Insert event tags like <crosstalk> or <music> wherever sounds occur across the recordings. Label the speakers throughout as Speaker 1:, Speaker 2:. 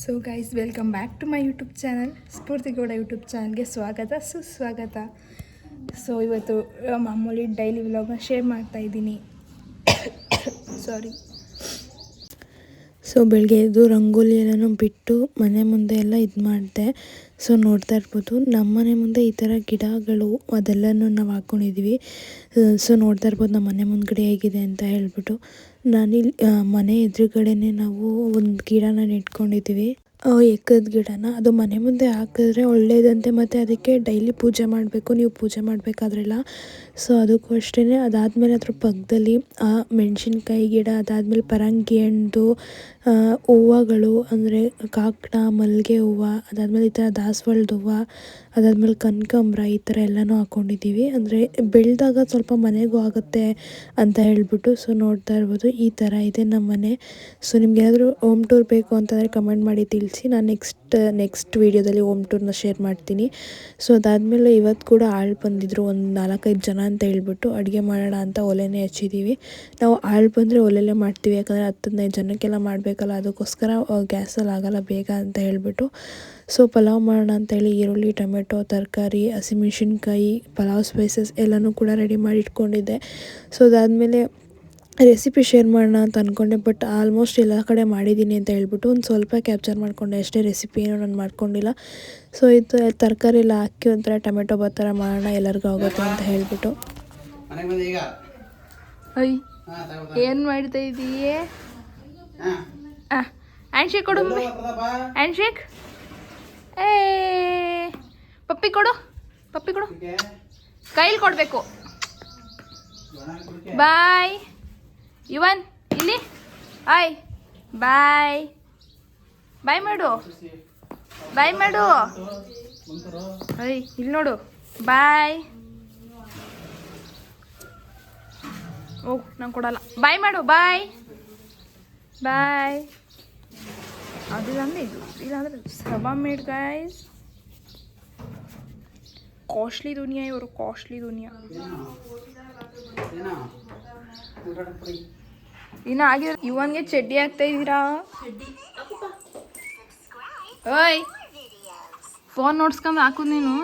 Speaker 1: So guys welcome back to my YouTube channel Spoorthi Gowda YouTube ಚಾನಲ್ಗೆ ಸ್ವಾಗತ, ಸುಸ್ವಾಗತ. So ಇವತ್ತು ಮಾಮೂಲಿ ಡೈಲಿ ವ್ಲಾಗ್ನ ಶೇರ್ ಮಾಡ್ತಾ ಇದ್ದೀನಿ. ಸಾರಿ
Speaker 2: ಸೊ ಬೆಳಗ್ಗೆ ಎದ್ದು ರಂಗೋಲಿ ಎಲ್ಲನೂ ಬಿಟ್ಟು ಮನೆ ಮುಂದೆ ಎಲ್ಲ ಇದು ಮಾಡಿದೆ. ಸೊ ನೋಡ್ತಾ ಇರ್ಬೋದು, ನಮ್ಮ ಮನೆ ಮುಂದೆ ಈ ಥರ ಗಿಡಗಳು ಅದೆಲ್ಲನೂ ನಾವು ಹಾಕ್ಕೊಂಡಿದ್ವಿ ಸೊ ನೋಡ್ತಾ ಇರ್ಬೋದು, ನಮ್ಮ ಮನೆ ಮುಂದ್ಗಡೆ ಹೇಗಿದೆ ಅಂತ ಹೇಳ್ಬಿಟ್ಟು. ನಾನಿಲ್ಲಿ ಮನೆ ಎದುರುಗಡೆನೆ ನಾವು ಒಂದು ಗಿಡನ ನೆಟ್ಕೊಂಡಿದ್ದೀವಿ. ಎಕ್ಕದ ಗಿಡನ. ಅದು ಮನೆ ಮುಂದೆ ಹಾಕಿದ್ರೆ ಒಳ್ಳೇದಂತೆ, ಮತ್ತು ಅದಕ್ಕೆ ಡೈಲಿ ಪೂಜೆ ಮಾಡಬೇಕು. ನೀವು ಪೂಜೆ ಮಾಡಬೇಕಾದ್ರೆಲ್ಲ ಸೊ ಅದಕ್ಕೂ ಅಷ್ಟೇ ಅದಾದಮೇಲೆ ಅದ್ರ ಪಕ್ಕದಲ್ಲಿ ಆ ಮೆಣಸಿನ್ಕಾಯಿ ಗಿಡ, ಅದಾದಮೇಲೆ ಪರಂಗಿ ಹಣ್ಣು ಹೂವುಗಳು ಅಂದರೆ ಕಾಕಡ, ಮಲ್ಲಿಗೆ ಹೂವು, ಅದಾದಮೇಲೆ ಈ ಥರ ದಾಸವಾಳದ ಹೂವು, ಅದಾದಮೇಲೆ ಕನಕಾಂಬ್ರ ಈ ಥರ ಎಲ್ಲನೂ ಹಾಕ್ಕೊಂಡಿದ್ದೀವಿ ಅಂದರೆ ಬೆಳೆದಾಗ ಸ್ವಲ್ಪ ಮನೆಗೂ ಆಗುತ್ತೆ ಅಂತ ಹೇಳಿಬಿಟ್ಟು ಸೊ ನೋಡ್ತಾ ಇರ್ಬೋದು, ಈ ಥರ ಇದೆ ನಮ್ಮ ಮನೆ. ಸೊ ನಿಮ್ಗೆ ಏನಾದರೂ ಹೋಮ್ ಟೂರ್ ಬೇಕು ಅಂತಂದರೆ ಕಮೆಂಟ್ ಮಾಡಿ ತಿಳಿಸಿ, ನಾನು ನೆಕ್ಸ್ಟ್ ನೆಕ್ಸ್ಟ್ ವೀಡಿಯೋದಲ್ಲಿ ಹೋಮ್ ಟೂರ್ನ ಶೇರ್ ಮಾಡ್ತೀನಿ. ಸೊ ಅದಾದಮೇಲೆ ಇವತ್ತು ಕೂಡ ಆಳು ಬಂದಿದ್ರು, ಒಂದು ನಾಲ್ಕೈದು ಜನ ಅಂತ ಹೇಳ್ಬಿಟ್ಟು ಅಡುಗೆ ಮಾಡೋಣ ಅಂತ ಒಲೆನೇ ಹಚ್ಚಿದ್ದೀವಿ. ನಾವು ಆಳು ಬಂದರೆ ಒಲೆಯಲ್ಲೇ ಮಾಡ್ತೀವಿ, ಯಾಕಂದರೆ ಹತ್ತು ಜನಕ್ಕೆಲ್ಲ ಮಾಡಬೇಕಲ್ಲ, ಅದಕ್ಕೋಸ್ಕರ ಗ್ಯಾಸಲ್ಲಿ ಆಗಲ್ಲ, ಬೇಗ ಅಂತ ಹೇಳ್ಬಿಟ್ಟು ಸೊ, ಪಲಾವ್ ಮಾಡೋಣ ಅಂತೇಳಿ ಈರುಳ್ಳಿ, ಟೊಮೆಟೊ, ತರಕಾರಿ, ಹಸಿಮೆಣ್ಸಿನ್ಕಾಯಿ, ಪಲಾವ್ ಸ್ಪೈಸಸ್ ಎಲ್ಲನೂ ಕೂಡ ರೆಡಿ ಮಾಡಿ ಇಟ್ಕೊಂಡಿದ್ದೆ. ಸೊ ಅದಾದಮೇಲೆ ರೆಸಿಪಿ ಶೇರ್ ಮಾಡೋಣ ಅಂತ ಅಂದ್ಕೊಂಡೆ ಬಟ್ ಆಲ್ಮೋಸ್ಟ್ ಎಲ್ಲ ಕಡೆ ಮಾಡಿದ್ದೀನಿ ಅಂತ ಹೇಳ್ಬಿಟ್ಟು ಒಂದು ಸ್ವಲ್ಪ ಕ್ಯಾಪ್ಚರ್ ಮಾಡಿಕೊಂಡೆ ಅಷ್ಟೇ ರೆಸಿಪಿ ಏನೂ ನಾನು ಮಾಡ್ಕೊಂಡಿಲ್ಲ. ಸೊ ಇದು ತರಕಾರಿ ಎಲ್ಲ ಹಾಕಿ ಒಂಥರ ಟೊಮೆಟೊ ಬತ್ತರ ಮಾಡೋಣ ಎಲ್ಲರಿಗೂ ಆಗುತ್ತೆ ಅಂತ ಹೇಳ್ಬಿಟ್ಟು.
Speaker 3: ಮನೆಗೆ ಬಂದೆ ಈಗ?
Speaker 1: ಅಯ್ಯ
Speaker 3: ಹಾಂ ತಗೋ
Speaker 1: ಏನು ಮಾಡ್ತಾ ಇದೀಯೇ?
Speaker 3: ಹಾಂ.
Speaker 1: ಹ್ಯಾಂಡ್ ಶೇಕ್ ಕೊಡು ಹ್ಯಾಂಡ್ ಶೇಕ್ ಏ ಪಪ್ಪಿ ಕೊಡು ಪಪ್ಪಿ ಕೊಡು. ಕೈಲಿ ಕೊಡಬೇಕು. ಬಾಯ್ ಯುವನ್, ಇಲ್ಲಿ? ಆಯ್ ಬಾಯ್. ಬಾಯ್ ಮಾಡು. ಬಾಯ್ ಮಾಡು. ಅಯ್ ಇಲ್ಲಿ ನೋಡು. ಬಾಯ್. ಓ, ನಂಗೆ ಕೊಡಲ್ಲ. ಬಾಯ್ ಮಾಡು, ಬಾಯ್. ಬಾಯ್. ಅದು ಅಂದ್ರೆ ಇದು, ಇಲ್ಲಾಂದ್ರೆ ಸಬಾ ಮೇಡ್ ಗಾಯ್ಸ್ ಕಾಸ್ಟ್ಲಿ ದುನಿಯಾ ಇವರು, ಕಾಸ್ಟ್ಲಿ ದುನಿಯಾ. ಇನ್ನು ಆಗಿದ್ರೆ ಇವನ್ಗೆ ಚಡ್ಡಿ ಹಾಕ್ತಾ ಇದ್ದೀರಾ? ಓಯ್ ಫೋನ್ ನೋಡ್ಸ್ಕೊಂಡು ಹಾಕು ನೀನು.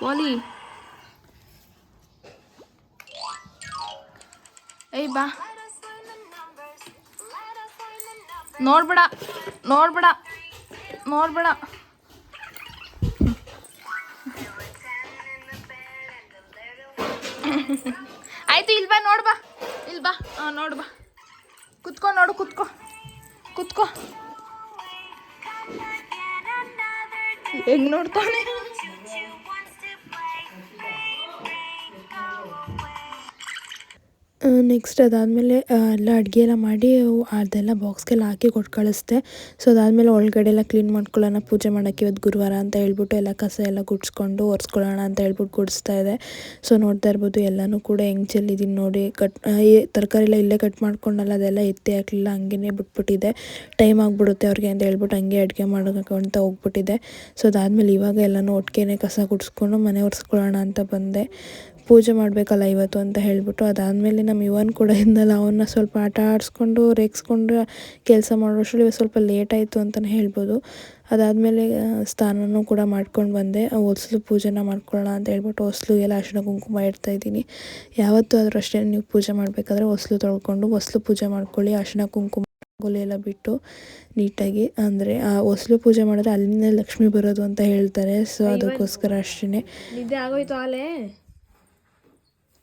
Speaker 1: ಕೋಲಿ ಏಯ್ ಬಾ. ನೋಡ್ಬೇಡ ನೋಡ್ಬೇಡ ನೋಡ್ಬೇಡ. <laughs> ಆಯ್ತು ಬಾ ನೋಡ್ ಬಾ. ಇಲ್ಲಿ ಬಾ ಹಾಂ ನೋಡು ಬಾ. ಕುತ್ಕೊ ನೋಡು ಕುತ್ಕೊ. ಕುತ್ಕೊ. ಹೆಂಗ್ ನೋಡ್ತಾನೆ.
Speaker 2: ನೆಕ್ಸ್ಟ್ ಅದಾದಮೇಲೆ ಎಲ್ಲ ಅಡುಗೆ ಎಲ್ಲ ಮಾಡಿ ಅದೆಲ್ಲ ಬಾಕ್ಸ್ಗೆಲ್ಲ ಹಾಕಿ ಕೊಟ್ಟು ಕಳಿಸ್ದೆ. ಸೊ ಅದಾದಮೇಲೆ ಒಳಗಡೆ ಎಲ್ಲ ಕ್ಲೀನ್ ಮಾಡ್ಕೊಳ್ಳೋಣ, ಪೂಜೆ ಮಾಡೋಕ್ಕೆ ಇವತ್ತು ಗುರುವಾರ ಅಂತ ಹೇಳ್ಬಿಟ್ಟು ಎಲ್ಲ ಕಸ ಎಲ್ಲ ಗುಡ್ಸ್ಕೊಂಡು ಒರೆಸ್ಕೊಳ್ಳೋಣ ಅಂತ ಹೇಳ್ಬಿಟ್ಟು ಗುಡಿಸ್ತಾ ಇದೆ. ಸೊ ನೋಡ್ತಾ ಇರ್ಬೋದು ಎಲ್ಲನೂ ಕೂಡ ಹೆಂಗೆ ಚೆಲ್ಲಿದ್ದೀನಿ ನೋಡಿ. ಕಟ್ ಈ ತರಕಾರಿ ಎಲ್ಲ ಇಲ್ಲೇ ಕಟ್ ಮಾಡ್ಕೊಂಡಲ್ಲ, ಅದೆಲ್ಲ ಎತ್ತಿ ಹಾಕಲಿಲ್ಲ ಹಂಗೇ ಬಿಟ್ಬಿಟ್ಟಿದೆ. ಟೈಮ್ ಆಗಿಬಿಡುತ್ತೆ ಅವ್ರಿಗೆ ಅಂತ ಹೇಳ್ಬಿಟ್ಟು ಹಂಗೆ ಅಡುಗೆ ಅಂತ ಹೋಗ್ಬಿಟ್ಟಿದೆ. ಸೊ ಅದಾದಮೇಲೆ ಇವಾಗ ಎಲ್ಲನೂ ಒಟ್ಟಿಗೆ ಕಸ ಗುಡಿಸ್ಕೊಂಡು ಮನೆ ಒರೆಸ್ಕೊಳ್ಳೋಣ ಅಂತ ಬಂದೆ. ಪೂಜೆ ಮಾಡಬೇಕಲ್ಲ ಇವತ್ತು ಅಂತ ಹೇಳಿಬಿಟ್ಟು ಅದಾದಮೇಲೆ ನಮ್ಮ ಇವನ್ ಕೂಡ ಇದ್ನಲ್ಲ ಅವನ್ನ ಸ್ವಲ್ಪ ಆಟ ಆಡಿಸ್ಕೊಂಡು ರೇಗಿಸ್ಕೊಂಡು ಕೆಲಸ ಮಾಡೋಷ್ಟರಲ್ಲಿ ಇವತ್ತು ಸ್ವಲ್ಪ ಲೇಟ್ ಆಯಿತು ಅಂತಲೇ ಹೇಳ್ಬೋದು. ಅದಾದಮೇಲೆ ಸ್ನಾನನೂ ಕೂಡ ಮಾಡ್ಕೊಂಡು ಬಂದೆ. ಆ ಹೊಸ್ಲು ಪೂಜೆನ ಮಾಡ್ಕೊಳ್ಳೋಣ ಅಂತ ಹೇಳ್ಬಿಟ್ಟು ಎಲ್ಲ ಅರಿಶಿನ ಕುಂಕುಮ ಇಡ್ತಾ ಇದ್ದೀನಿ. ಯಾವತ್ತು ಆದರೂ ಅಷ್ಟೇ ನೀವು ಪೂಜೆ ಮಾಡಬೇಕಾದ್ರೆ ಹೊಸ್ಲು ತೊಳ್ಕೊಂಡು ಹೊಸ್ಲು ಪೂಜೆ ಮಾಡ್ಕೊಳ್ಳಿ. ಅರಿಶಿನ ಕುಂಕುಮ ರಂಗೋಲಿ ಎಲ್ಲ ಬಿಟ್ಟು ನೀಟಾಗಿ ಅಂದರೆ ಆ ಹೊಸಲು ಪೂಜೆ ಮಾಡಿದ್ರೆ ಅಲ್ಲಿಂದ ಲಕ್ಷ್ಮಿ ಬರೋದು ಅಂತ ಹೇಳ್ತಾರೆ. ಸೊ ಅದಕ್ಕೋಸ್ಕರ ಅಷ್ಟೇ
Speaker 1: ನಿದ್ದೆ ಆಗೋಯ್ತು ಆಲೆ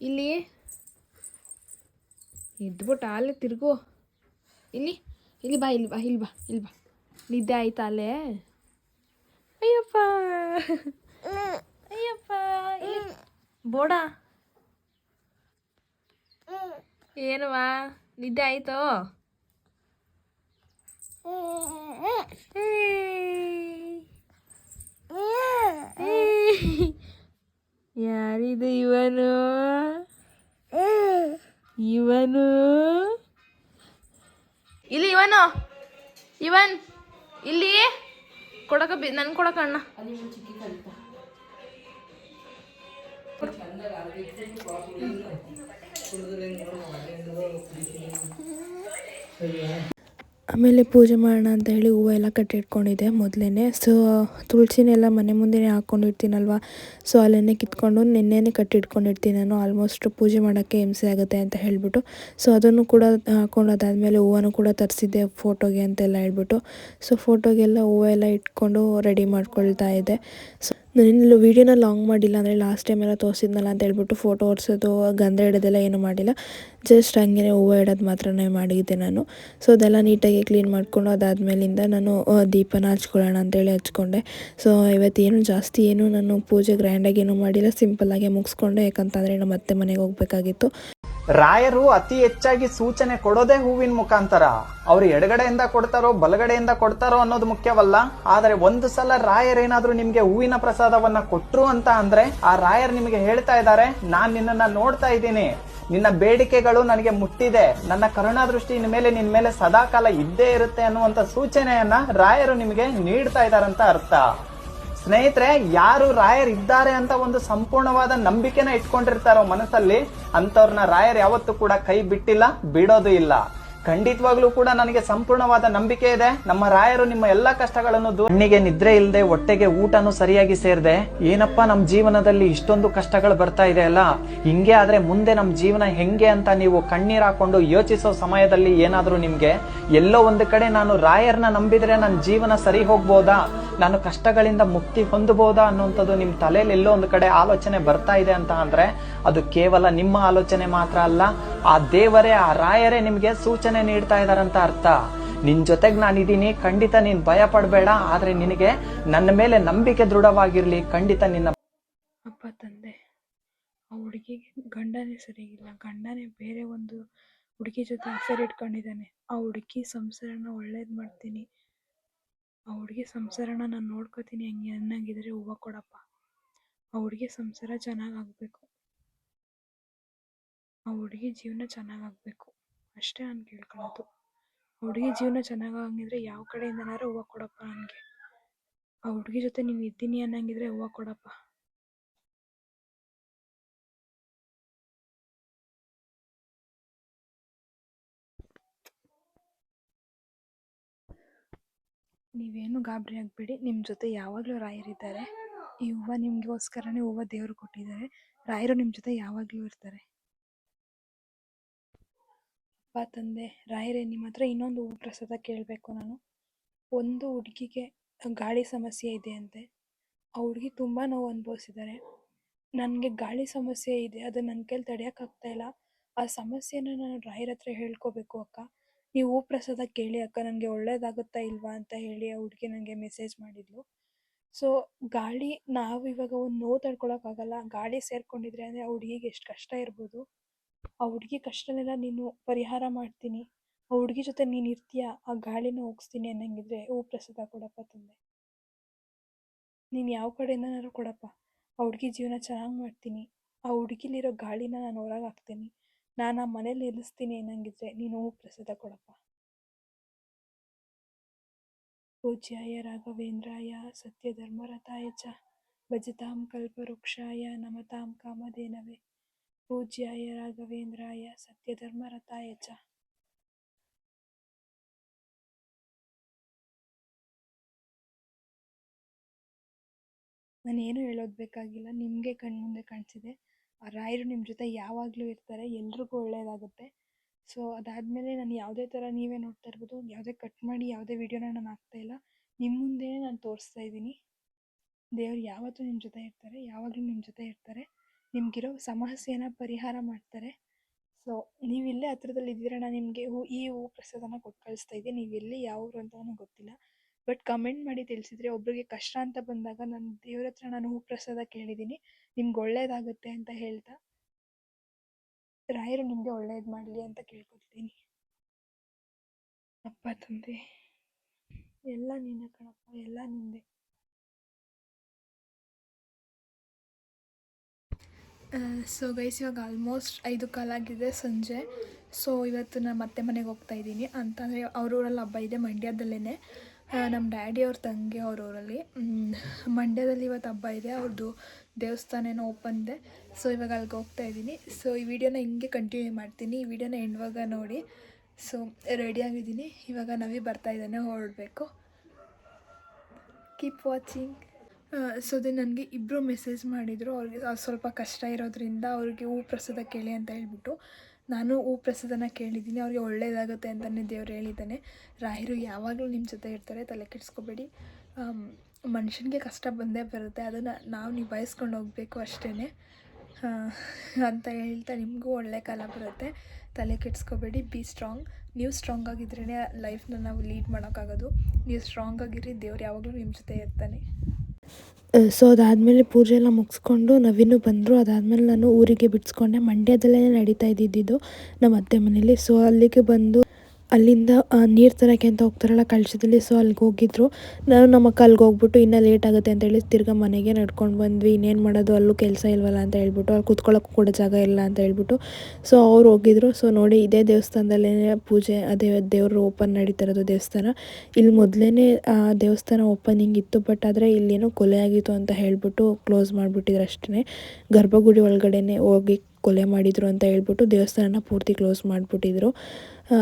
Speaker 1: ಇಲ್ಲಿ. ಇದ್ಬಿಟ್ಟು ಅಲ್ಲೇ ತಿರುಗು. ಇಲ್ಲಿ ಇಲ್ಲಿ ಬಾ ಇಲ್ಲಿ ಬಾ ಇಲ್ಲಿ ಬಾ ಇಲ್ಲಿ ಬಾ. ನಿದ್ದೆ ಆಯ್ತಾ ಅಲ್ಲೇ? ಅಯ್ಯಪ್ಪ. ಅಯ್ಯಪ್ಪ. ಬೋಡ. ಏನವಾ ನಿದ್ದೆ ಆಯ್ತೋ? ಯಾರಿದು ಇವನು? ಇವನು? ಇಲ್ಲಿ ಇವನು. ಇವನ್. ಇಲ್ಲಿ. ಕೊಡಕ ಬಿ ನನ್ ಕೊಡಕ ಅಣ್ಣ. ಆಮೇಲೆ ಪೂಜೆ ಮಾಡೋಣ ಅಂತ ಹೇಳಿ ಹೂವು ಎಲ್ಲ ಕಟ್ಟಿಟ್ಕೊಂಡಿದ್ದೆ ಮೊದಲೇ ಸೊ ತುಳಸಿನೆಲ್ಲ ಮನೆ ಮುಂದೆನೇ ಹಾಕ್ಕೊಂಡಿರ್ತೀನಲ್ವ ಸೊ ಅಲ್ಲೇ ಕಿತ್ಕೊಂಡು ನಿನ್ನೆನೇ ಕಟ್ಟಿಟ್ಕೊಂಡಿರ್ತೀನಿ ನಾನು. ಆಲ್ಮೋಸ್ಟ್ ಪೂಜೆ ಮಾಡೋಕ್ಕೆ ಹಿಂಸೆ ಆಗುತ್ತೆ ಅಂತ ಹೇಳಿಬಿಟ್ಟು. ಸೊ ಅದನ್ನು ಕೂಡ ಹಾಕೊಂಡು ಅದಾದಮೇಲೆ ಹೂವನ್ನು ಕೂಡ ತರಿಸಿದ್ದೆ ಫೋಟೋಗೆ ಅಂತೆಲ್ಲ ಹೇಳ್ಬಿಟ್ಟು. ಸೊ ಫೋಟೋಗೆಲ್ಲ ಹೂವೆಲ್ಲ ಇಟ್ಕೊಂಡು ರೆಡಿ ಮಾಡ್ಕೊಳ್ತಾ ಇದ್ದೆ. ಸೊ ನಾನು ವೀಡಿಯೋನ ಲಾಂಗ್ ಮಾಡಿಲ್ಲ, ಅಂದರೆ ಲಾಸ್ಟ್ ಟೈಮ್ ಎಲ್ಲ ತೋರಿಸಿದ್ನಲ್ಲ ಅಂತ ಹೇಳ್ಬಿಟ್ಟು ಫೋಟೋ ಓಡಿಸೋದು, ಗಂಧ ಇಡೋದೆಲ್ಲ ಏನೂ ಮಾಡಿಲ್ಲ. ಜಸ್ಟ್ ಹಂಗೆ ಹೂವು ಇಡೋದು ಮಾತ್ರನೇ ಮಾಡಿದ್ದೆ ನಾನು. ಸೊ ಅದೆಲ್ಲ ನೀಟಾಗಿ ಕ್ಲೀನ್ ಮಾಡಿಕೊಂಡು ಅದಾದಮೇಲಿಂದ ನಾನು ದೀಪನ ಹಚ್ಕೊಳ್ಳೋಣ ಅಂತೇಳಿ ಹಚ್ಕೊಂಡೆ. ಸೊ ಇವತ್ತೇನು ಜಾಸ್ತಿ ಏನು ನಾನು ಪೂಜೆ ಗ್ರ್ಯಾಂಡಾಗಿ ಏನೂ ಮಾಡಿಲ್ಲ. ಸಿಂಪಲ್ಲಾಗೆ ಮುಗಿಸ್ಕೊಂಡೆ, ಯಾಕಂತಂದರೆ ನಾನು ಮತ್ತೆ ಮನೆಗೆ ಹೋಗಬೇಕಾಗಿತ್ತು.
Speaker 4: ರಾಯರು ಅತಿ ಹೆಚ್ಚಾಗಿ ಸೂಚನೆ ಕೊಡೋದೇ ಹೂವಿನ ಮುಖಾಂತರ. ಅವರು ಎಡಗಡೆಯಿಂದ ಕೊಡ್ತಾರೋ, ಬಲಗಡೆಯಿಂದ ಕೊಡ್ತಾರೋ ಅನ್ನೋದು ಮುಖ್ಯವಲ್ಲ. ಆದರೆ ಒಂದು ಸಲ ರಾಯರೇನಾದ್ರೂ ನಿಮ್ಗೆ ಹೂವಿನ ಪ್ರಸಾದವನ್ನ ಕೊಟ್ರು ಅಂತ ಅಂದ್ರೆ, ಆ ರಾಯರ್ ನಿಮಗೆ ಹೇಳ್ತಾ ಇದ್ದಾರೆ, ನಾನ್ ನಿನ್ನನ್ನ ನೋಡ್ತಾ ಇದ್ದೀನಿ. ನಿನ್ನ ಬೇಡಿಕೆಗಳು ನನಗೆ ಮುಟ್ಟಿದೆ. ನನ್ನ ಕರುಣಾ ದೃಷ್ಟಿ ಇನ್ ಮೇಲೆ, ನಿನ್ ಮೇಲೆ ಸದಾಕಾಲ ಇದ್ದೇ ಇರುತ್ತೆ ಅನ್ನುವಂತ ಸೂಚನೆಯನ್ನ ರಾಯರು ನಿಮಗೆ ನೀಡ್ತಾ ಇದಾರಂತ ಅರ್ಥ. ಸ್ನೇಹಿತರೆ, ಯಾರು ರಾಯರ್ ಇದ್ದಾರೆ ಅಂತ ಒಂದು ಸಂಪೂರ್ಣವಾದ ನಂಬಿಕೆನ ಇಟ್ಕೊಂಡಿರ್ತಾರೋ ಮನಸ್ಸಲ್ಲಿ ಅಂತವ್ರನ್ನ ರಾಯರ್ ಯಾವತ್ತೂ ಕೂಡ ಕೈ ಬಿಟ್ಟಿಲ್ಲ, ಬಿಡೋದು ಇಲ್ಲ. ಖಂಡಿತವಾಗ್ಲೂ ಕೂಡ ನನಗೆ ಸಂಪೂರ್ಣವಾದ ನಂಬಿಕೆ ಇದೆ. ನಮ್ಮ ರಾಯರು ನಿಮ್ಮ ಎಲ್ಲಾ ಕಷ್ಟಗಳನ್ನು ಕಣ್ಣಿಗೆ ನಿದ್ರೆ ಇಲ್ಲದೆ ಹೊಟ್ಟೆಗೆ ಊಟನು ಸರಿಯಾಗಿ ಸೇರಿದೆ. ಏನಪ್ಪಾ ನಮ್ ಜೀವನದಲ್ಲಿ ಇಷ್ಟೊಂದು ಕಷ್ಟಗಳು ಬರ್ತಾ ಇದೆ ಅಲ್ಲ? ಹಿಂಗೆ ಆದ್ರೆ ಮುಂದೆ ನಮ್ ಜೀವನ ಹೆಂಗೆ ಅಂತ ನೀವು ಕಣ್ಣೀರ್ ಹಾಕೊಂಡು ಯೋಚಿಸೋ ಸಮಯದಲ್ಲಿ ಏನಾದ್ರೂ ನಿಮ್ಗೆ? ಎಲ್ಲೋ ಒಂದು ಕಡೆ ನಾನು ರಾಯರ್ನ ನಂಬಿದ್ರೆ ನನ್ನ ಜೀವನ ಸರಿ ಹೋಗ್ಬೋದಾ? ನಾನು ಕಷ್ಟಗಳಿಂದ ಮುಕ್ತಿ ಹೊಂದಬಹುದಾ ಅನ್ನುವಂಥದ್ದು ನಿಮ್ಮ ತಲೆಯಲ್ಲಿ ಎಲ್ಲೋ ಒಂದು ಕಡೆ ಆಲೋಚನೆ ಬರ್ತಾ ಇದೆ ಅಂತ ಅಂದ್ರೆ ಅದು ಕೇವಲ ನಿಮ್ಮ ಆಲೋಚನೆ ಮಾತ್ರ ಅಲ್ಲ. ಆ ದೇವರೇ, ಆ ರಾಯರೇ ನಿಮಗೆ ಸೂಚನೆ ನೀಡ್ತಾ ಇದಾರಂತ ಅರ್ಥ. ನಿನ್ ಜೊತೆಗೆ ನಾನಿದ್ದೀನಿ, ಖಂಡಿತ ನೀನ್ ಭಯ ಪಡಬೇಡ, ಆದ್ರೆ ನಿನಗೆ ನನ್ನ ಮೇಲೆ ನಂಬಿಕೆ ದೃಢವಾಗಿರ್ಲಿ, ಖಂಡಿತ ನಿನ್ನ
Speaker 1: ಅಪ್ಪ ತಂದೆ, ಆ ಹುಡುಗಿಗೆ ಗಂಡನೇ ಸರಿಯಿಲ್ಲ. ಗಂಡನೇ ಬೇರೆ ಒಂದು ಹುಡುಗಿ ಜೊತೆ ಅಫೇರ್ ಇಟ್ಕೊಂಡಿದ್ದಾನೆ. ಆ ಹುಡುಗಿ ಸಂಸಾರನ ಒಳ್ಳೇದು ಮಾಡ್ತೀನಿ. ಆ ಹುಡುಗಿ ಸಂಸಾರನ ನಾನು ನೋಡ್ಕೋತೀನಿ, ಹಂಗೆ ಅನ್ನಂಗಿದ್ರೆ ಹೂವು ಕೊಡಪ್ಪ. ಆ ಹುಡುಗಿ ಸಂಸಾರ ಚೆನ್ನಾಗಾಗಬೇಕು ಆ ಹುಡುಗಿ ಜೀವನ ಚೆನ್ನಾಗಾಗಬೇಕು. ಅಷ್ಟೇ ನಾನು ಕೇಳ್ಕೊಳ್ಳೋದು ಹುಡುಗಿ ಜೀವನ ಆಗಂಗಿದ್ರೆ ಯಾವ ಕಡೆಯಿಂದನಾದ್ರೂ ಹೂವು ಕೊಡಪ್ಪ ನನಗೆ ಆ ಹುಡುಗಿ ಜೊತೆ ನೀನು ಇದ್ದೀನಿ ಅನ್ನಂಗಿದ್ರೆ ಹೂವು ಕೊಡಪ್ಪ. ನೀವೇನು ಗಾಬರಿ ಆಗಬೇಡಿ. ನಿಮ್ಮ ಜೊತೆ ಯಾವಾಗಲೂ ರಾಯರಿದ್ದಾರೆ ಈ ಹೂವು ನಿಮಗೋಸ್ಕರನೇ ಹೂವು ದೇವರು ಕೊಟ್ಟಿದ್ದಾರೆ. ರಾಯರು ನಿಮ್ಮ ಜೊತೆ ಯಾವಾಗಲೂ ಇರ್ತಾರೆ. ತಂದೆ ರಾಯರೇ ನಿಮ್ಮ ಹತ್ರ ಇನ್ನೊಂದು ಪ್ರಸಾದ ಕೇಳಬೇಕು ನಾನು. ಒಂದು ಹುಡುಗಿಗೆ ಗಾಳಿ ಸಮಸ್ಯೆ ಇದೆ ಅಂತೆ. ಆ ಹುಡುಗಿ ತುಂಬ ನೋವು ಅನುಭವಿಸಿದ್ದಾರೆ ನನಗೆ ಗಾಳಿ ಸಮಸ್ಯೆ ಇದೆ, ಅದು ನನ್ನ ಕೈಲಿ ತಡೆಯೋಕ್ಕಾಗ್ತಾ ಇಲ್ಲ. ಆ ಸಮಸ್ಯೆನ ನಾನು ರಾಯರ ಹತ್ರ ಹೇಳ್ಕೋಬೇಕು ಅಕ್ಕ. ನೀವು ಪ್ರಸಾದ ಕೇಳಿ ಅಕ್ಕ, ನನಗೆ ಒಳ್ಳೇದಾಗುತ್ತಾ ಇಲ್ವಾ ಅಂತ ಹೇಳಿ ಆ ಹುಡುಗಿ ನನಗೆ ಮೆಸೇಜ್ ಮಾಡಿದ್ಲು. ಸೊ ಗಾಳಿ ನಾವು ಇವಾಗ ಒಂದು ನೋವು ತಡ್ಕೊಳಕ್ಕಾಗಲ್ಲ ಗಾಳಿ ಸೇರ್ಕೊಂಡಿದ್ರೆ ಅಂದರೆ ಆ ಹುಡುಗಿಗೆ ಎಷ್ಟು ಕಷ್ಟ ಇರ್ಬೋದು. ಆ ಹುಡುಗಿ ಕಷ್ಟನೆಲ್ಲ ನೀನು ಪರಿಹಾರ ಮಾಡ್ತೀನಿ. ಆ ಹುಡುಗಿ ಜೊತೆ ನೀನು ಇರ್ತೀಯ, ಆ ಗಾಳಿನ ಹೋಗಿಸ್ತೀನಿ ಅನ್ನಂಗಿದ್ರೆ ಹೂ ಪ್ರಸಾದ ಕೊಡಪ್ಪ ತಂದೆ. ನೀನು ಯಾವ ಕಡೆಯಿಂದನಾದ್ರು ಕೊಡಪ್ಪ. ಆ ಹುಡುಗಿ ಜೀವನ ಚೆನ್ನಾಗಿ ಮಾಡ್ತೀನಿ. ಆ ಹುಡುಗಿಲಿರೋ ಗಾಳಿನ ನಾನು ಹೊರಗೆ ಹಾಕ್ತೀನಿ. ನಾನು ಆ ಮನೇಲಿ ನಿಲ್ಲಿಸ್ತೀನಿ ಅನ್ನಂಗಿದ್ರೆ, ನೀನು ಹೂ ಪ್ರಸಾದ ಕೊಡಪ್ಪ. ಪೂಜ್ಯಾಯ ರಾಘವೇಂದ್ರಾಯ ಸತ್ಯಧರ್ಮರಥಾಯ ಚ, ಭಜತಾಂ ಕಲ್ಪವೃಕ್ಷಾಯ, ನಮತಾಂ ಕಾಮಧೇನವೇ. ಪೂಜ್ಯಾಯ ರಾಘವೇಂದ್ರಾಯ ಸತ್ಯಧರ್ಮರಥಾಯ ಚ ನಾನೇನು ಹೇಳೋದು ಬೇಕಾಗಿಲ್ಲ, ನಿಮಗೆ ಕಣ್ಮುಂದೆ ಕಾಣಿಸಿದೆ. ಆ ರಾಯರು ನಿಮ್ಮ ಜೊತೆ ಯಾವಾಗಲೂ ಇರ್ತಾರೆ, ಎಲ್ರಿಗೂ ಒಳ್ಳೆಯದಾಗುತ್ತೆ ಸೊ ಅದಾದಮೇಲೆ ನಾನು ಯಾವುದೇ ಥರ ನೀವೇ ನೋಡ್ತಾ ಇರ್ಬೋದು, ಯಾವುದೇ ಕಟ್ ಮಾಡಿ, ಯಾವುದೇ ವಿಡಿಯೋನ ನಾನು ಹಾಕ್ತಾ ಇಲ್ಲ. ನಿಮ್ಮ ಮುಂದೆಯೇ ನಾನು ತೋರಿಸ್ತಾ ಇದ್ದೀನಿ. ದೇವ್ರು ಯಾವತ್ತೂ ನಿಮ್ಮ ಜೊತೆ ಇರ್ತಾರೆ, ಯಾವಾಗಲೂ ನಿಮ್ಮ ಜೊತೆ ಇರ್ತಾರೆ. ನಿಮಗಿರೋ ಸಮಸ್ಯೆನ ಪರಿಹಾರ ಮಾಡ್ತಾರೆ. ಸೊ ನೀವು ಇಲ್ಲೇ ಹತ್ರದಲ್ಲಿ ಇದ್ದೀರಾ? ನಾನು ನಿಮಗೆ ಹೂ, ಈ ಹೂ ಪ್ರಸಾದನ ಕೊಟ್ಟು ಕಳಿಸ್ತಾ ಇದ್ದೀನಿ. ನೀವು ಎಲ್ಲಿ, ಯಾವ ಊರು ಅಂತ ನನಗೆ ಗೊತ್ತಿಲ್ಲ. ಬಟ್ ಕಮೆಂಟ್ ಮಾಡಿ ತಿಳಿಸಿದ್ರೆ ಒಬ್ರಿಗೆ ಕಷ್ಟ ಅಂತ ಬಂದಾಗ ನಾನು ದೇವ್ರ ಹತ್ರ ನಾನು ಹೂ ಪ್ರಸಾದ ಕೇಳಿದ್ದೀನಿ. ನಿಮ್ಗೆ ಒಳ್ಳೇದಾಗುತ್ತೆ ಅಂತ ಹೇಳ್ತಾ. ರಾಯರು ನಿಮಗೆ ಒಳ್ಳೇದು ಮಾಡಲಿ ಅಂತ ಕೇಳ್ಕೊತೀನಿ. ಅಪ್ಪ, ತಂದೆ. ಎಲ್ಲ ನಿನ್ನ ಕಣಪ್ಪ, ಎಲ್ಲ ನಿಂದೆ.
Speaker 5: ಸೊ ಗೈಸ್ ಇವಾಗ ಆಲ್ಮೋಸ್ಟ್ ಐದು ಕಾಲಾಗಿದೆ ಸಂಜೆ. ಸೊ ಇವತ್ತು ನಾನು ಮತ್ತೆ ಮನೆಗೆ ಹೋಗ್ತಾ ಇದ್ದೀನಿ. ಅಂತಂದರೆ ಅವ್ರೂರಲ್ಲಿ ಹಬ್ಬ ಇದೆ ಮಂಡ್ಯದಲ್ಲೇ ನಮ್ಮ ಡ್ಯಾಡಿ ಅವ್ರ ತಂಗಿ ಅವ್ರ ಊರಲ್ಲಿ. ಮಂಡ್ಯದಲ್ಲಿ ಇವತ್ತು ಹಬ್ಬ ಇದೆ. ಅವ್ರದ್ದು ದೇವಸ್ಥಾನ ಓಪನ್ ಇದೆ. ಸೊ ಇವಾಗ ಅಲ್ಲಿಗೆ ಹೋಗ್ತಾ ಇದ್ದೀನಿ. ಸೊ ಈ ವಿಡಿಯೋನ ಹಿಂಗೆ ಕಂಟಿನ್ಯೂ ಮಾಡ್ತೀನಿ. ಈ ವಿಡಿಯೋನ ಎಂಡ್ವಾಗ ನೋಡಿ.
Speaker 1: ಸೊ ರೆಡಿಯಾಗಿದ್ದೀನಿ ಇವಾಗ ನವಿ ಬರ್ತಾ ಇದ್ದಾನೆ, ಹೊರಡಬೇಕು. ಕೀಪ್ ವಾಚಿಂಗ್ ಸೊ ಅದೇ ನನಗೆ ಇಬ್ಬರು ಮೆಸೇಜ್ ಮಾಡಿದರು. ಅವ್ರಿಗೆ ಸ್ವಲ್ಪ ಕಷ್ಟ ಇರೋದ್ರಿಂದ ಅವ್ರಿಗೆ ಹೂ ಪ್ರಸಾದ ಕೇಳಿ ಅಂತ ಹೇಳ್ಬಿಟ್ಟು ನಾನು ಹೂ ಪ್ರಸಾದನ ಕೇಳಿದ್ದೀನಿ. ಅವ್ರಿಗೆ ಒಳ್ಳೇದಾಗುತ್ತೆ ಅಂತಲೇ ದೇವ್ರು ಹೇಳಿದ್ದಾನೆ. ರಾಯರು ಯಾವಾಗಲೂ ನಿಮ್ಮ ಜೊತೆ ಇರ್ತಾರೆ, ತಲೆ ಕೆಡಿಸ್ಕೋಬೇಡಿ. ಮನುಷ್ಯನಿಗೆ ಕಷ್ಟ ಬಂದೇ ಬರುತ್ತೆ. ಅದನ್ನು ನಾವು ನಿಭಾಯಿಸ್ಕೊಂಡು ಹೋಗಬೇಕು ಅಷ್ಟೇ ಅಂತ ಹೇಳ್ತಾ ನಿಮಗೂ ಒಳ್ಳೆ ಕಾಲ ಬರುತ್ತೆ. ತಲೆ ಕೆಡಿಸ್ಕೋಬೇಡಿ ಬಿ ಸ್ಟ್ರಾಂಗ್ ನೀವು ಸ್ಟ್ರಾಂಗ್ ಆಗಿದ್ರೇ ಲೈಫ್ನ ನಾವು ಲೀಡ್ ಮಾಡೋಕ್ಕಾಗೋದು. ನೀವು ಸ್ಟ್ರಾಂಗ್ ಆಗಿರಿ, ದೇವ್ರು ಯಾವಾಗಲೂ ನಿಮ್ಮ ಜೊತೆ ಇರ್ತಾನೆ.
Speaker 2: ಸೊ ಅದಾದಮೇಲೆ ಪೂಜೆ ಎಲ್ಲ ಮುಗಿಸ್ಕೊಂಡು ನವೀನು ಬಂದರು. ಅದಾದಮೇಲೆ ನಾನು ಊರಿಗೆ ಬಿಡಿಸ್ಕೊಂಡೆ. ಮಂಡ್ಯದಲ್ಲೇ ನಡೀತಾ ಇದ್ದಿದ್ದು ನಮ್ಮ ಅತ್ತೆ ಮನೇಲಿ. ಸೊ ಅಲ್ಲಿಗೆ ಬಂದು ಅಲ್ಲಿಂದ ನೀರು ತರೋಕ್ಕೆ ಅಂತ ಹೋಗ್ತಾರಲ್ಲ ಕಳಶದಲ್ಲಿ ಸೊ ಅಲ್ಲಿಗೆ ಹೋಗಿದ್ರು. ನಾನು ನಮ್ಮ ಅಕ್ಕ ಅಲ್ಲಿಗೆ ಹೋಗ್ಬಿಟ್ಟು ಇನ್ನೂ ಲೇಟ್ ಆಗುತ್ತೆ ಅಂತ ಹೇಳಿ ತಿರ್ಗಾ ಮನೆಗೆ ನಡ್ಕೊಂಡು ಬಂದ್ವಿ. ಇನ್ನೇನು ಮಾಡೋದು? ಅಲ್ಲೂ ಕೆಲಸ ಇಲ್ವಲ್ಲ ಅಂತ ಹೇಳ್ಬಿಟ್ಟು, ಅಲ್ಲಿ ಕೂತ್ಕೊಳ್ಳೋಕ್ಕೂ ಕೂಡ ಜಾಗ ಇಲ್ಲ ಅಂತ ಹೇಳ್ಬಿಟ್ಟು. ಸೊ ಅವ್ರು ಹೋಗಿದ್ರು. ಸೊ ನೋಡಿ, ಇದೇ ದೇವಸ್ಥಾನದಲ್ಲೇ ಪೂಜೆ ಅದೇ ದೇವರು ಓಪನ್ ನಡೀತಾ ಇರೋದು ದೇವಸ್ಥಾನ. ಇಲ್ಲಿ ಮೊದಲೇ ದೇವಸ್ಥಾನ ಓಪನಿಂಗ್ ಇತ್ತು ಬಟ್ ಆದರೆ ಇಲ್ಲೇನೋ ಕೊಲೆ ಆಗಿತ್ತು ಅಂತ ಹೇಳ್ಬಿಟ್ಟು ಕ್ಲೋಸ್ ಮಾಡಿಬಿಟ್ಟಿದ್ರು ಅಷ್ಟೇ. ಗರ್ಭಗುಡಿ ಒಳಗಡೆ ಹೋಗಿ ಕೊಲೆ ಮಾಡಿದರು ಅಂತ ಹೇಳ್ಬಿಟ್ಟು ದೇವಸ್ಥಾನನ ಪೂರ್ತಿ ಕ್ಲೋಸ್ ಮಾಡಿಬಿಟ್ಟಿದ್ರು.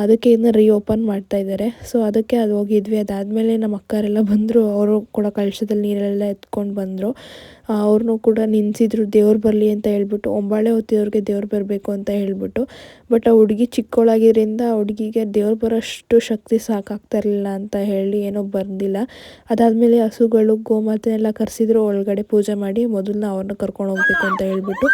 Speaker 2: ಅದಕ್ಕೆ ಇನ್ನು ರೀಓಪನ್ ಮಾಡ್ತಾ ಇದ್ದಾರೆ. ಸೊ ಅದಕ್ಕೆ ಅದು ಹೋಗಿದ್ವಿ. ಅದಾದಮೇಲೆ ನಮ್ಮ ಅಕ್ಕರೆಲ್ಲ ಬಂದರು. ಅವರು ಕೂಡ ಕಳಶದಲ್ಲಿ ನೀರೆಲ್ಲ ಎತ್ಕೊಂಡು ಬಂದರು. ಅವ್ರನ್ನೂ ಕೂಡ ನಿನ್ಸಿದ್ರು ದೇವ್ರು ಬರಲಿ ಅಂತ ಹೇಳ್ಬಿಟ್ಟು, ಒಂಬಾಳೆ ಹೊತ್ತಿದವ್ರಿಗೆ ದೇವ್ರು ಬರಬೇಕು ಅಂತ ಹೇಳ್ಬಿಟ್ಟು. ಬಟ್ ಆ ಹುಡುಗಿ ಚಿಕ್ಕವಳಾಗಿದ್ದರಿಂದ ಹುಡುಗಿಗೆ ದೇವ್ರು ಬರೋಷ್ಟು ಶಕ್ತಿ ಸಾಕಾಗ್ತಾ ಇರಲಿಲ್ಲ ಅಂತ ಹೇಳಿ ಏನೋ ಬಂದಿಲ್ಲ. ಅದಾದಮೇಲೆ ಹಸುಗಳು, ಗೋಮಾತೆನೆಲ್ಲ ಕರೆಸಿದ್ರು. ಒಳಗಡೆ ಪೂಜೆ ಮಾಡಿ ಮೊದಲನ್ನ ಅವ್ರನ್ನ ಕರ್ಕೊಂಡು ಹೋಗ್ಬೇಕು ಅಂತ ಹೇಳ್ಬಿಟ್ಟು.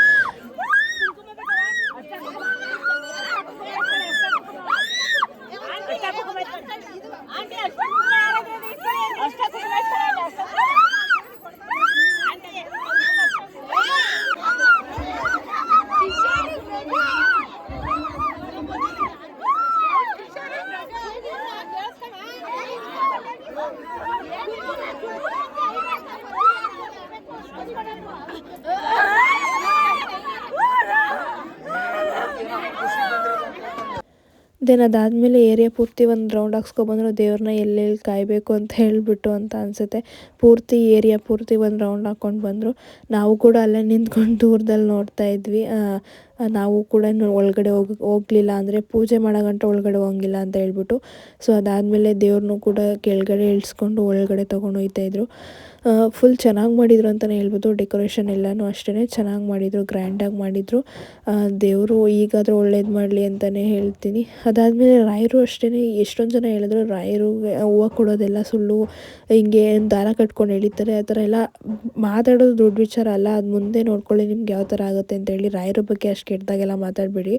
Speaker 2: ದೆನ್ ಅದಾದಮೇಲೆ ಏರಿಯಾ ಪೂರ್ತಿ ಒಂದು ರೌಂಡ್ ಹಾಕ್ಸ್ಕೊಬಂದ್ರು ದೇವ್ರನ್ನ ಎಲ್ಲೆಲ್ಲಿ ಕಾಯಬೇಕು ಅಂತ ಹೇಳಿಬಿಟ್ಟು ಅಂತ ಅನಿಸುತ್ತೆ. ಪೂರ್ತಿ ಏರಿಯಾ ಪೂರ್ತಿ ಒಂದು ರೌಂಡ್ ಹಾಕ್ಕೊಂಡು ಬಂದರು. ನಾವು ಕೂಡ ಅಲ್ಲೇ ನಿಂತ್ಕೊಂಡು ದೂರದಲ್ಲಿ ನೋಡ್ತಾ ಇದ್ವಿ. ನಾವು ಕೂಡ ಒಳಗಡೆ ಹೋಗಿ, ಹೋಗಲಿಲ್ಲ ಅಂದರೆ ಪೂಜೆ ಮಾಡೋ ಗಂಟೆ ಒಳಗಡೆ ಹೋಗಿಲ್ಲ ಅಂತ ಹೇಳ್ಬಿಟ್ಟು ಸೊ ಅದಾದಮೇಲೆ ದೇವ್ರನ್ನೂ ಕೂಡ ಕೆಳಗಡೆ ಇಳಿಸ್ಕೊಂಡು ಒಳಗಡೆ ತೊಗೊಂಡು ಹೋಗ್ತಾಯಿದ್ರು ಫುಲ್ ಚೆನ್ನಾಗಿ ಮಾಡಿದ್ರು ಅಂತಲೇ ಹೇಳ್ಬೋದು ಡೆಕೋರೇಷನ್ ಎಲ್ಲನೂ ಅಷ್ಟೇ ಚೆನ್ನಾಗಿ ಮಾಡಿದರು ಗ್ರ್ಯಾಂಡಾಗಿ ಮಾಡಿದರು. ದೇವರು ಈಗಾದರೂ ಒಳ್ಳೇದು ಮಾಡಲಿ ಅಂತಲೇ ಹೇಳ್ತೀನಿ. ಅದಾದಮೇಲೆ ರಾಯರು ಅಷ್ಟೇ ಎಷ್ಟೊಂದು ಜನ ಹೇಳಿದ್ರು ರಾಯರು ಹೂವು ಕೊಡೋದೆಲ್ಲ ಸುಳ್ಳು, ಹಿಂಗೆ ದಾರ ಕಟ್ಕೊಂಡು ಎಳಿತಾರೆ, ಆ ಥರ ಎಲ್ಲ ಮಾತಾಡೋದು ದೊಡ್ಡ ವಿಚಾರ ಅಲ್ಲ, ಅದು ಮುಂದೆ ನೋಡ್ಕೊಳ್ಳಿ ನಿಮ್ಗೆ ಯಾವ ಥರ ಆಗುತ್ತೆ ಅಂತೇಳಿ ರಾಯರ ಬಗ್ಗೆ ಅಷ್ಟು ಕೆಟ್ಟದಾಗೆಲ್ಲ ಮಾತಾಡಬೇಡಿ.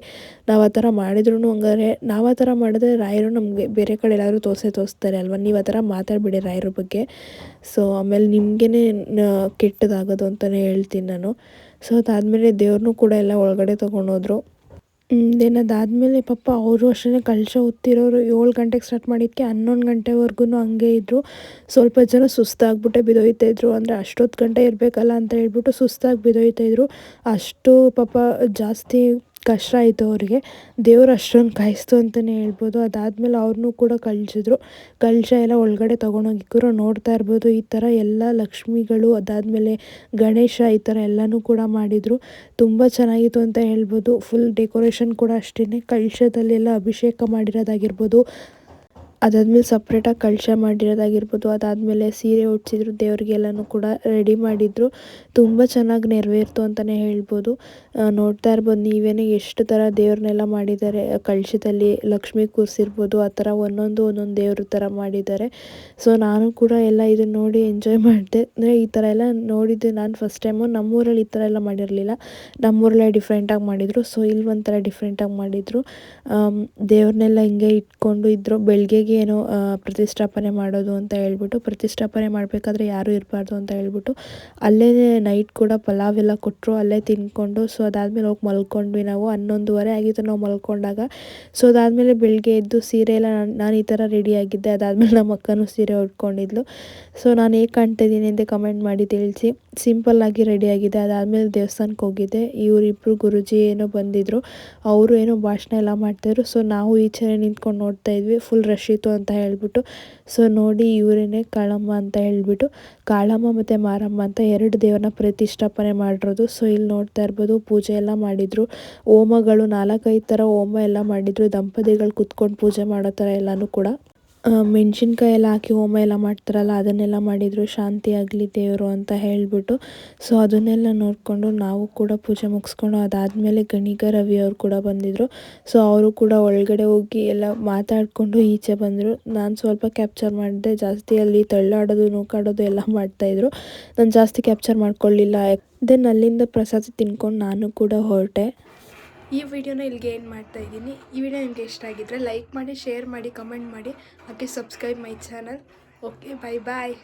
Speaker 2: ನಾವು ಆ ಥರ ಮಾಡಿದ್ರು ಹಂಗಾರೆ ನಾವು ಆ ಥರ ಮಾಡಿದ್ರೆ ರಾಯರು ನಮಗೆ ಬೇರೆ ಕಡೆ ಎಲ್ಲಾದರೂ ತೋರಿಸೇ ತೋರಿಸ್ತಾರೆ ಅಲ್ವಾ? ನೀವು ಆ ಥರ ಮಾತಾಡಬೇಡಿ ರಾಯರ ಬಗ್ಗೆ. ಸೊ ಆಮೇಲೆ ನಿಮಗೇ ಕೆಟ್ಟದಾಗೋದು ಅಂತಲೇ ಹೇಳ್ತೀನಿ ನಾನು. ಸೊ ಅದಾದಮೇಲೆ ದೇವ್ರನ್ನೂ ಕೂಡ ಎಲ್ಲ ಒಳಗಡೆ ತೊಗೊಂಡೋದ್ರು. ದೆನ್ ಅದಾದಮೇಲೆ ಪಾಪ ಅವರು ಅಷ್ಟೇ ಕಳಶ ಹೊತ್ತಿರೋರು ಏಳು ಗಂಟೆಗೆ ಸ್ಟಾರ್ಟ್ ಮಾಡಿದ್ದಕ್ಕೆ ಹನ್ನೊಂದು ಗಂಟೆವರೆಗೂ ಹಂಗೆ ಇದ್ದರು ಸ್ವಲ್ಪ ಜನ ಸುಸ್ತಾಗ್ಬಿಟ್ಟೆ ಬಿದೋಯ್ತಾಯಿದ್ರು ಅಂದರೆ ಅಷ್ಟೊತ್ತು ಗಂಟೆ ಇರಬೇಕಲ್ಲ ಅಂತ ಹೇಳ್ಬಿಟ್ಟು ಸುಸ್ತಾಗಿ ಬಿದೋಯ್ತಾಯಿದ್ರು ಅಷ್ಟು ಪಾಪ ಜಾಸ್ತಿ ಕಷ್ಟ ಆಯಿತು ಅವ್ರಿಗೆ. ದೇವ್ರು ಅಷ್ಟೊಂದು ಕಾಯಿಸ್ತು ಅಂತಲೇ ಹೇಳ್ಬೋದು. ಅದಾದಮೇಲೆ ಅವ್ರನ್ನೂ ಕೂಡ ಕಳಿಸಿದ್ರು. ಕಳಶ ಎಲ್ಲ ಒಳಗಡೆ ತೊಗೊಂಡೋಗಿಕ್ಕರು ನೋಡ್ತಾ ಇರ್ಬೋದು. ಈ ಥರ ಎಲ್ಲ ಲಕ್ಷ್ಮಿಗಳು, ಅದಾದಮೇಲೆ ಗಣೇಶ ಈ ಥರ ಎಲ್ಲನೂ ಕೂಡ ಮಾಡಿದರು. ತುಂಬ ಚೆನ್ನಾಗಿತ್ತು ಅಂತ ಹೇಳ್ಬೋದು. ಫುಲ್ ಡೆಕೋರೇಷನ್ ಕೂಡ ಅಷ್ಟೇ ಕಳಶದಲ್ಲೆಲ್ಲ ಅಭಿಷೇಕ ಮಾಡಿರೋದಾಗಿರ್ಬೋದು. ಅದಾದಮೇಲೆ ಸಪ್ರೇಟಾಗಿ ಕಳಶ ಮಾಡಿರೋದಾಗಿರ್ಬೋದು, ಅದಾದಮೇಲೆ ಸೀರೆ ಉಡ್ಸಿದ್ರು, ದೇವ್ರಿಗೆಲ್ಲನೂ ಕೂಡ ರೆಡಿ ಮಾಡಿದ್ರು. ತುಂಬ ಚೆನ್ನಾಗಿ ನೆರವೇರ್ತು ಅಂತಲೇ ಹೇಳ್ಬೋದು. ನೋಡ್ತಾ ಇರ್ಬೋದು ನೀವೇ ಎಷ್ಟು ಥರ ದೇವ್ರನ್ನೆಲ್ಲ ಮಾಡಿದ್ದಾರೆ. ಕಳಶದಲ್ಲಿ ಲಕ್ಷ್ಮಿ ಕೂರಿಸಿರ್ಬೋದು, ಆ ಥರ ಒಂದೊಂದು ಒಂದೊಂದು ದೇವ್ರ ಥರ ಮಾಡಿದ್ದಾರೆ. ಸೊ ನಾನು ಕೂಡ ಎಲ್ಲ ಇದನ್ನ ನೋಡಿ ಎಂಜಾಯ್ ಮಾಡಿದೆ. ಅಂದರೆ ಈ ಥರ ಎಲ್ಲ ನೋಡಿದ್ದೆ ನಾನು ಫಸ್ಟ್ ಟೈಮು ನಮ್ಮೂರಲ್ಲಿ ಈ ಥರ ಎಲ್ಲ ಮಾಡಿರಲಿಲ್ಲ. ನಮ್ಮೂರಲ್ಲೇ ಡಿಫ್ರೆಂಟಾಗಿ ಮಾಡಿದರು. ಸೊ ಇಲ್ಲಿ ಒಂಥರ ಡಿಫ್ರೆಂಟಾಗಿ ಮಾಡಿದರು. ದೇವ್ರನ್ನೆಲ್ಲ ಹಿಂಗೆ ಇಟ್ಕೊಂಡು ಇದ್ದರು ಬೆಳಗ್ಗೆಗೆ ಏನೋ ಆ, ಪ್ರತಿಷ್ಠಾಪನೆ ಮಾಡೋದು ಅಂತ ಹೇಳ್ಬಿಟ್ಟು ಪ್ರತಿಷ್ಠಾಪನೆ ಮಾಡಬೇಕಾದ್ರೆ ಯಾರೂ ಇರಬಾರ್ದು ಅಂತ ಹೇಳ್ಬಿಟ್ಟು ಅಲ್ಲೇ ನೈಟ್ ಕೂಡ ಪಲಾವ್ ಎಲ್ಲ ಕೊಟ್ಟರು ಅಲ್ಲೇ ತಿಂದ್ಕೊಂಡು ಸೊ ಅದಾದಮೇಲೆ ಹೋಗಿ ಮಲ್ಕೊಂಡ್ವಿ ನಾವು. ಹನ್ನೊಂದುವರೆ ಆಗಿತ್ತು ನಾವು ಮಲ್ಕೊಂಡಾಗ. ಸೊ ಅದಾದಮೇಲೆ ಬೆಳಗ್ಗೆ ಎದ್ದು ಸೀರೆ ಎಲ್ಲ ನಾನು ಈ ಥರ ರೆಡಿಯಾಗಿದ್ದೆ ಅದಾದಮೇಲೆ ನಮ್ಮ ಅಕ್ಕನೂ ಸೀರೆ ಉಟ್ಕೊಂಡಿದ್ಲು. ಸೊ ನಾನು ಹೇಗೆ ಕಾಣ್ತಾ ಇದ್ದೀನಿ ಅಂತ ಕಮೆಂಟ್ ಮಾಡಿ ತಿಳಿಸಿ. ಸಿಂಪಲ್ಲಾಗಿ ರೆಡಿಯಾಗಿದೆ ಅದಾದಮೇಲೆ ದೇವಸ್ಥಾನಕ್ಕೆ ಹೋಗಿದ್ದೆ. ಇವರಿಬ್ಬರು ಗುರುಜಿ ಏನೋ ಬಂದಿದ್ದರು ಅವರು ಏನೋ ಭಾಷಣ ಎಲ್ಲ ಮಾಡ್ತಾಯಿದ್ರು ಸೊ ನಾವು ಈಚೆ ನಿಂತ್ಕೊಂಡು ನೋಡ್ತಾ ಇದ್ವಿ. ಫುಲ್ ರಶ್ ಆಗೋಯ್ತು ಅಂತ ಹೇಳ್ಬಿಟ್ಟು ಸೊ ನೋಡಿ ಇವರೇನೇ ಕಾಳಮ್ಮ ಅಂತ ಹೇಳ್ಬಿಟ್ಟು, ಕಾಳಮ್ಮ ಮತ್ತು ಮಾರಮ್ಮ ಅಂತ ಎರಡು ದೇವರನ್ನ ಪ್ರತಿಷ್ಠಾಪನೆ ಮಾಡಿರೋದು. ಸೊ ಇಲ್ಲಿ ನೋಡ್ತಾ ಇರ್ಬೋದು ಪೂಜೆ ಎಲ್ಲ ಮಾಡಿದರು, ಹೋಮಗಳು ನಾಲ್ಕೈದು ಥರ ಹೋಮ ಎಲ್ಲ ಮಾಡಿದರು, ದಂಪತಿಗಳು ಕೂತ್ಕೊಂಡು ಪೂಜೆ ಮಾಡೋ ಥರ ಎಲ್ಲನೂ ಕೂಡ. ಮೆಣಸಿನ್ಕಾಯಿ ಎಲ್ಲ ಹಾಕಿ ಹೋಮ ಎಲ್ಲ ಮಾಡ್ತಾರಲ್ಲ, ಅದನ್ನೆಲ್ಲ ಮಾಡಿದರು, ಶಾಂತಿ ಆಗಲಿ ದೇವರು ಅಂತ ಹೇಳಿಬಿಟ್ಟು. ಸೊ ಅದನ್ನೆಲ್ಲ ನೋಡಿಕೊಂಡು ನಾವು ಕೂಡ ಪೂಜೆ ಮುಗಿಸ್ಕೊಂಡು ಅದಾದಮೇಲೆ ಗಣಿಗ ರವಿ ಅವರು ಕೂಡ ಬಂದಿದ್ದರು ಸೊ ಅವರು ಕೂಡ ಒಳಗಡೆ ಹೋಗಿ ಎಲ್ಲ ಮಾತಾಡಿಕೊಂಡು ಈಚೆ ಬಂದರು. ನಾನು ಸ್ವಲ್ಪ ಕ್ಯಾಪ್ಚರ್ ಮಾಡಿದೆ, ಜಾಸ್ತಿ ಅಲ್ಲಿ ತಳ್ಳಾಡೋದು, ನೂಕಾಡೋದು ಎಲ್ಲ ಮಾಡ್ತಾಯಿದ್ರು ನಾನು ಜಾಸ್ತಿ ಕ್ಯಾಪ್ಚರ್ ಮಾಡ್ಕೊಳ್ಳಿಲ್ಲ. ದೆನ್ ಅಲ್ಲಿಂದ ಪ್ರಸಾದ ತಿನ್ಕೊಂಡು ನಾನು ಕೂಡ ಹೊರಟೆ.
Speaker 1: ಈ ವಿಡಿಯೋನ ಇಲ್ಲಿಗೆ ಏನು ಮಾಡ್ತಾ ಇದ್ದೀನಿ. ಈ ವಿಡಿಯೋ ನಿಮಗೆ ಇಷ್ಟ ಆಗಿದ್ದರೆ ಲೈಕ್ ಮಾಡಿ ಶೇರ್ ಮಾಡಿ ಕಮೆಂಟ್ ಮಾಡಿ. ಹಾಗೆ subscribe my channel okay bye bye